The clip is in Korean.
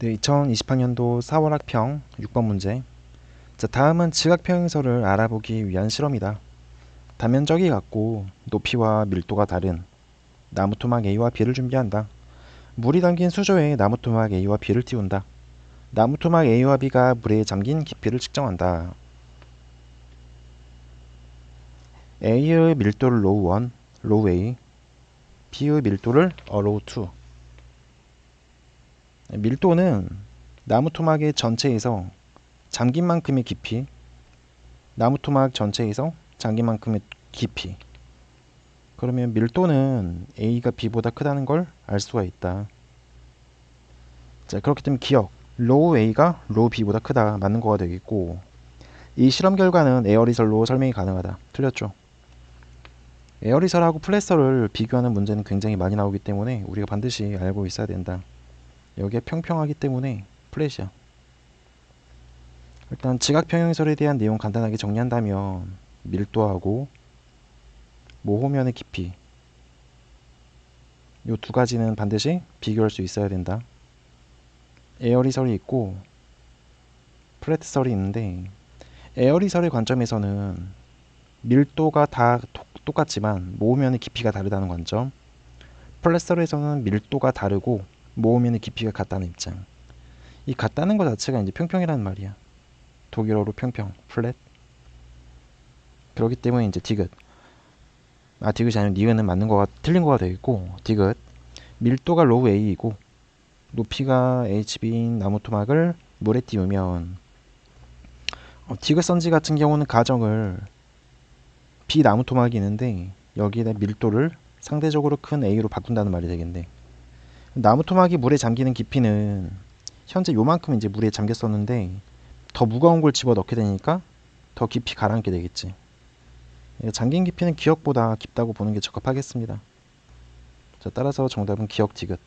네, 2028년도 4월 학평 6번 문제. 자, 다음은 지각평행설을 알아보기 위한 실험이다. 단면적이 같고 높이와 밀도가 다른 나무 토막 A와 B를 준비한다. 물이 담긴 수조에 나무 토막 A와 B를 띄운다. 나무 토막 A와 B가 물에 잠긴 깊이를 측정한다. A의 밀도를 로우 1, 로우 A, B의 밀도를 어로우 2. 밀도는 나무 토막의 전체에서 잠긴 만큼의 깊이, 나무 토막 전체에서 잠긴 만큼의 깊이. 그러면 밀도는 A가 B보다 크다는 걸 알 수가 있다. 자, 그렇기 때문에 기억, 로우 A가 로우 B보다 크다 맞는 거가 되겠고, 이 실험 결과는 에어리설로 설명이 가능하다. 틀렸죠? 에어리설하고 플래서를 비교하는 문제는 굉장히 많이 나오기 때문에 우리가 반드시 알고 있어야 된다. 여기에 평평하기 때문에 플랫이야. 일단 지각평행설에 대한 내용 간단하게 정리한다면 밀도하고 모호면의 깊이 이두 가지는 반드시 비교할 수 있어야 된다. 에어리설이 있고 플랫설이 있는데 에어리설의 관점에서는 밀도가 다 도- 똑같지만 모호면의 깊이가 다르다는 관점 플랫설에서는 밀도가 다르고 모으면 깊이가 같다는 입장. 이 같다는 것 자체가 이제 평평이라는 말이야. 독일어로 평평, 플랫. 그렇기 때문에 이제 디귿. 아 디귿이 아니면 니은은 맞는 거가 틀린 거가 되겠고 디귿. 밀도가 로우 A이고 높이가 HB인 나무 토막을 물에 띄우면 어, 디귿 선지 같은 경우는 가정을 B 나무 토막이 있는데 여기에다 밀도를 상대적으로 큰 A로 바꾼다는 말이 되겠네. 나무 토막이 물에 잠기는 깊이는 현재 요만큼 이제 물에 잠겼었는데 더 무거운 걸 집어 넣게 되니까 더 깊이 가라앉게 되겠지. 예, 잠긴 깊이는 기억보다 깊다고 보는 게 적합하겠습니다. 자, 따라서 정답은 기억 디귿.